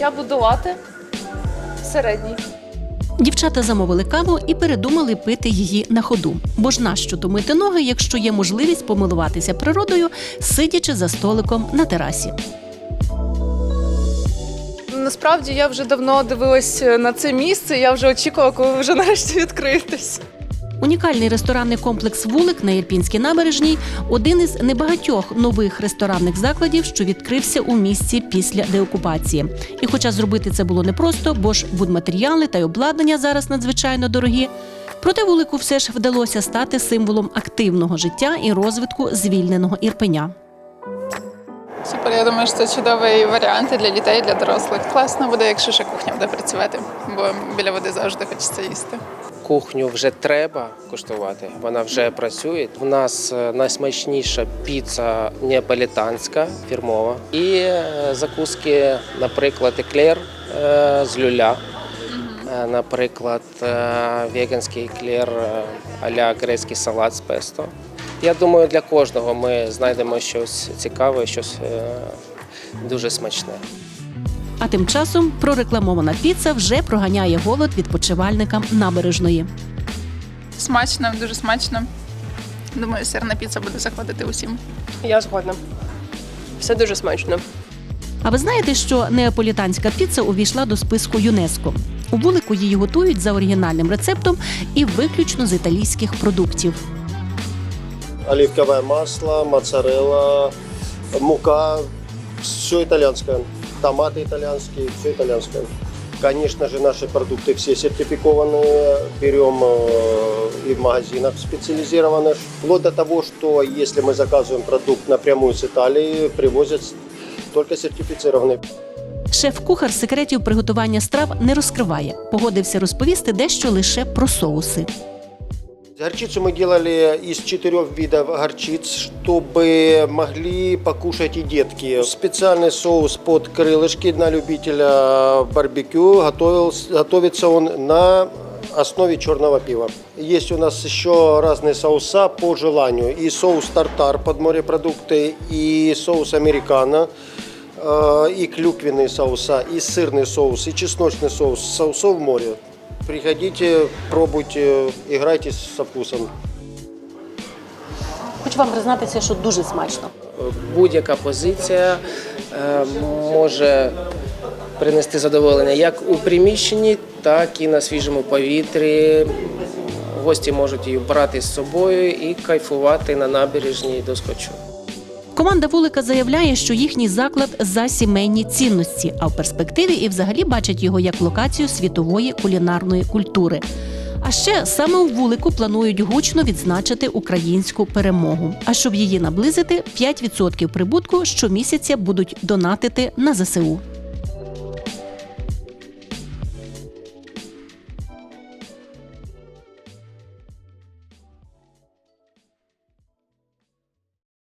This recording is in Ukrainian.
Я буду лати середній. Дівчата замовили каву і передумали пити її на ходу. Бо ж нащо томити ноги, якщо є можливість помилуватися природою, сидячи за столиком на терасі. Насправді я вже давно дивилась на це місце. Я вже очікувала, коли ви вже нарешті відкриєтесь. Унікальний ресторанний комплекс Вулик на Ірпінській набережній один із небагатьох нових ресторанних закладів, що відкрився у місті після деокупації. І хоча зробити це було непросто, бо ж будматеріали та й обладнання зараз надзвичайно дорогі. Проте вулику все ж вдалося стати символом активного життя і розвитку звільненого Ірпеня. Супер, я думаю, що це чудовий варіант і для дітей, і для дорослих. Класно буде, якщо ще кухня буде працювати, бо біля води завжди хочеться їсти. Кухню вже треба куштувати. Вона вже працює. У нас е, найсмачніша піца неаполітанська, фірмова. І е, закуски, наприклад, еклер е, з люля. Наприклад, веганський еклер а-ля грецький салат з песто. Я думаю, для кожного ми знайдемо щось цікаве, щось е, дуже смачне. А тим часом прорекламована піца вже проганяє голод відпочивальникам набережної. Смачно, дуже смачно. Думаю, сирна піца буде заходити усім. Я згодна. Все дуже смачно. А ви знаєте, що неаполітанська піца увійшла до списку ЮНЕСКО? У вулику її готують за оригінальним рецептом і виключно з італійських продуктів оливковое масло, моцарелла, мука, все итальянское. Томаты итальянские, все итальянское. Конечно же, наши продукты все сертификованные, берем э, и в магазинах специализированных. Вплоть до того, что если мы заказываем продукт напрямую с Италии, привозят только сертифицированный. Шеф-кухар секретів приготування страв не розкриває. Погодився розповісти дещо лише про соуси. Горчицу мы делали из четырех видов горчиц, чтобы могли покушать и детки. Специальный соус под крылышки на любителя барбекю. Готовился, готовится он на основе черного пива. Есть у нас еще разные соуса по желанию. И соус тартар под морепродукты, и соус американо, э, и клюквенные соуса, и сырный соус, и чесночный соус. Соусов море. Приходите, пробуйте, играйте со вкусом. Хочу вам признатися, що дуже смачно. будь-яка позиція е, може принести задоволення як у приміщенні, так і на свіжому повітрі. Гості можуть її брати з собою і кайфувати на набережній до схочу. Команда вулика заявляє, що їхній заклад за сімейні цінності, а в перспективі і взагалі бачать його як локацію світової кулінарної культури. А ще саме у вулику планують гучно відзначити українську перемогу. А щоб її наблизити, 5% прибутку щомісяця будуть донатити на ЗСУ.